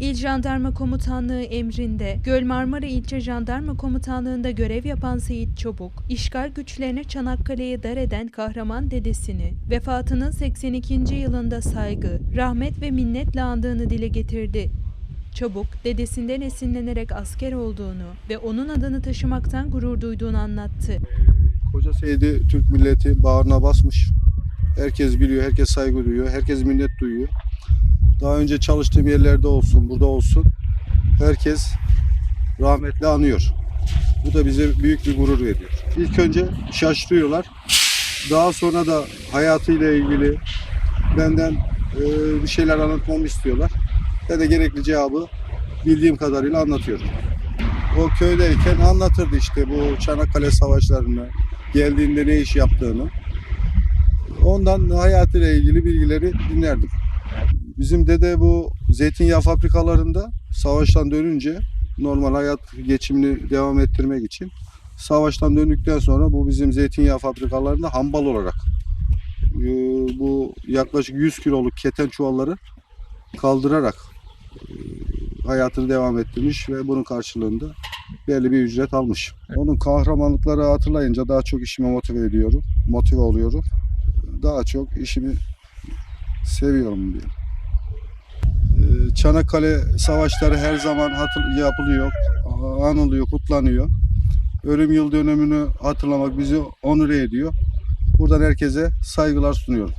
İl Jandarma Komutanlığı emrinde Göl Marmara İlçe Jandarma Komutanlığı'nda görev yapan Seyit Çobuk, işgal güçlerine Çanakkale'yi dar eden kahraman dedesini, vefatının 82. yılında saygı, rahmet ve minnetle andığını dile getirdi. Çabuk, dedesinden esinlenerek asker olduğunu ve onun adını taşımaktan gurur duyduğunu anlattı. Koca Seyit'i Türk milleti bağrına basmış. Herkes biliyor, herkes saygı duyuyor, herkes minnet duyuyor. Daha önce çalıştığım yerlerde olsun, burada olsun. Herkes rahmetle anıyor. Bu da bize büyük bir gurur veriyor. İlk önce şaşırıyorlar. Daha sonra da hayatıyla ilgili benden e, bir şeyler anlatmamı istiyorlar. Ben de gerekli cevabı bildiğim kadarıyla anlatıyorum. O köydeyken anlatırdı işte bu Çanakkale savaşlarını, geldiğinde ne iş yaptığını. Ondan hayatıyla ilgili bilgileri dinlerdim. Bizim dede bu zeytinyağı fabrikalarında savaştan dönünce normal hayat geçimini devam ettirmek için savaştan döndükten sonra bu bizim zeytinyağı fabrikalarında hambal olarak e, bu yaklaşık 100 kiloluk keten çuvalları kaldırarak e, hayatını devam ettirmiş ve bunun karşılığında belli bir ücret almış. Onun kahramanlıkları hatırlayınca daha çok işime motive ediyorum, motive oluyorum. Daha çok işimi seviyorum diye. Çanakkale savaşları her zaman hatır, yapılıyor, anılıyor, kutlanıyor. Ölüm yıl dönümünü hatırlamak bizi onur ediyor. Buradan herkese saygılar sunuyorum.